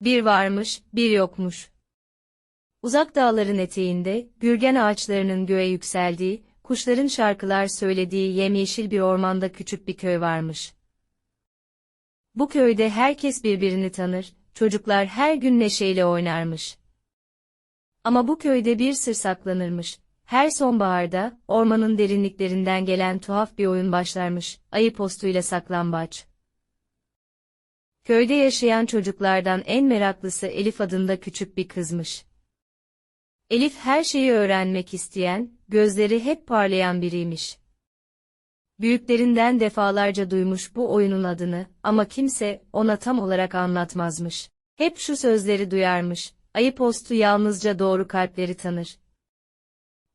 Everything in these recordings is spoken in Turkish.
Bir varmış, bir yokmuş. Uzak dağların eteğinde, gürgen ağaçlarının göğe yükseldiği, kuşların şarkılar söylediği yemyeşil bir ormanda küçük bir köy varmış. Bu köyde herkes birbirini tanır, çocuklar her gün neşeyle oynarmış. Ama bu köyde bir sır saklanırmış. Her sonbaharda, ormanın derinliklerinden gelen tuhaf bir oyun başlarmış, ayı postuyla saklambaç. Köyde yaşayan çocuklardan en meraklısı Elif adında küçük bir kızmış. Elif her şeyi öğrenmek isteyen, gözleri hep parlayan biriymiş. Büyüklerinden defalarca duymuş bu oyunun adını ama kimse ona tam olarak anlatmazmış. Hep şu sözleri duyarmış, ayı postu yalnızca doğru kalpleri tanır.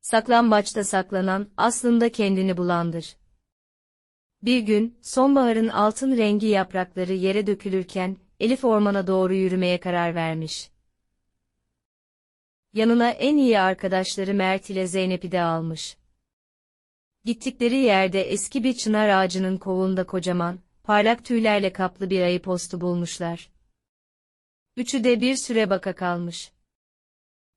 Saklambaçta saklanan aslında kendini bulandır. Bir gün, sonbaharın altın rengi yaprakları yere dökülürken, Elif ormana doğru yürümeye karar vermiş. Yanına en iyi arkadaşları Mert ile Zeynep'i de almış. Gittikleri yerde eski bir çınar ağacının kovuğunda kocaman, parlak tüylerle kaplı bir ayı postu bulmuşlar. Üçü de bir süre baka kalmış.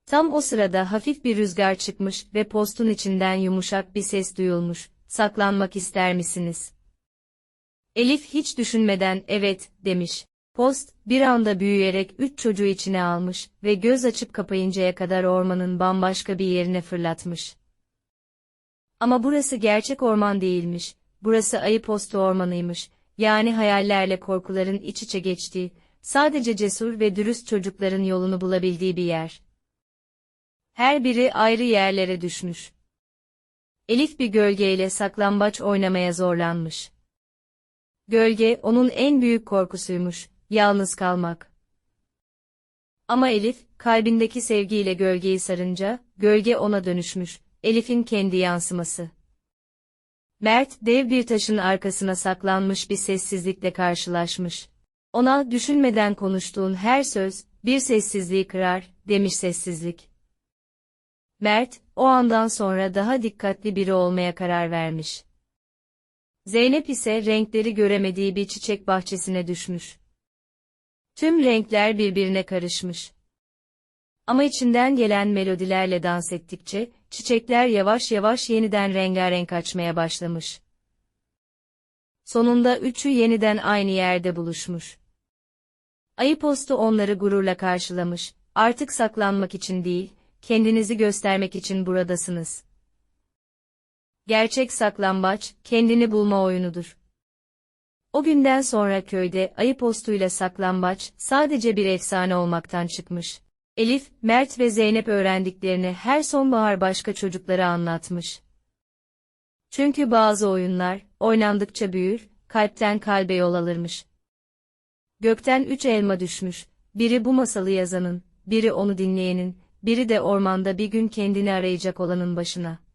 Tam o sırada hafif bir rüzgar çıkmış ve postun içinden yumuşak bir ses duyulmuş. Saklanmak ister misiniz? Elif hiç düşünmeden evet demiş. Post bir anda büyüyerek üç çocuğu içine almış ve göz açıp kapayıncaya kadar ormanın bambaşka bir yerine fırlatmış. Ama burası gerçek orman değilmiş. Burası ayı postu ormanıymış. Yani hayallerle korkuların iç içe geçtiği, sadece cesur ve dürüst çocukların yolunu bulabildiği bir yer. Her biri ayrı yerlere düşmüş. Elif bir gölgeyle saklambaç oynamaya zorlanmış. Gölge onun en büyük korkusuymuş, yalnız kalmak. Ama Elif, kalbindeki sevgiyle gölgeyi sarınca, gölge ona dönüşmüş, Elif'in kendi yansıması. Mert, dev bir taşın arkasına saklanmış bir sessizlikle karşılaşmış. Ona düşünmeden konuştuğun her söz, bir sessizliği kırar, demiş sessizlik. Mert, o andan sonra daha dikkatli biri olmaya karar vermiş. Zeynep ise renkleri göremediği bir çiçek bahçesine düşmüş. Tüm renkler birbirine karışmış. Ama içinden gelen melodilerle dans ettikçe, çiçekler yavaş yavaş yeniden rengarenk açmaya başlamış. Sonunda üçü yeniden aynı yerde buluşmuş. Ayı postu onları gururla karşılamış, artık saklanmak için değil, kendinizi göstermek için buradasınız. Gerçek saklambaç, kendini bulma oyunudur. O günden sonra köyde ayı postuyla saklambaç sadece bir efsane olmaktan çıkmış. Elif, Mert ve Zeynep öğrendiklerini her sonbahar başka çocuklara anlatmış. Çünkü bazı oyunlar, oynandıkça büyür, kalpten kalbe yol alırmış. Gökten üç elma düşmüş, biri bu masalı yazanın, biri onu dinleyenin, biri de ormanda bir gün kendini arayacak olanın başına.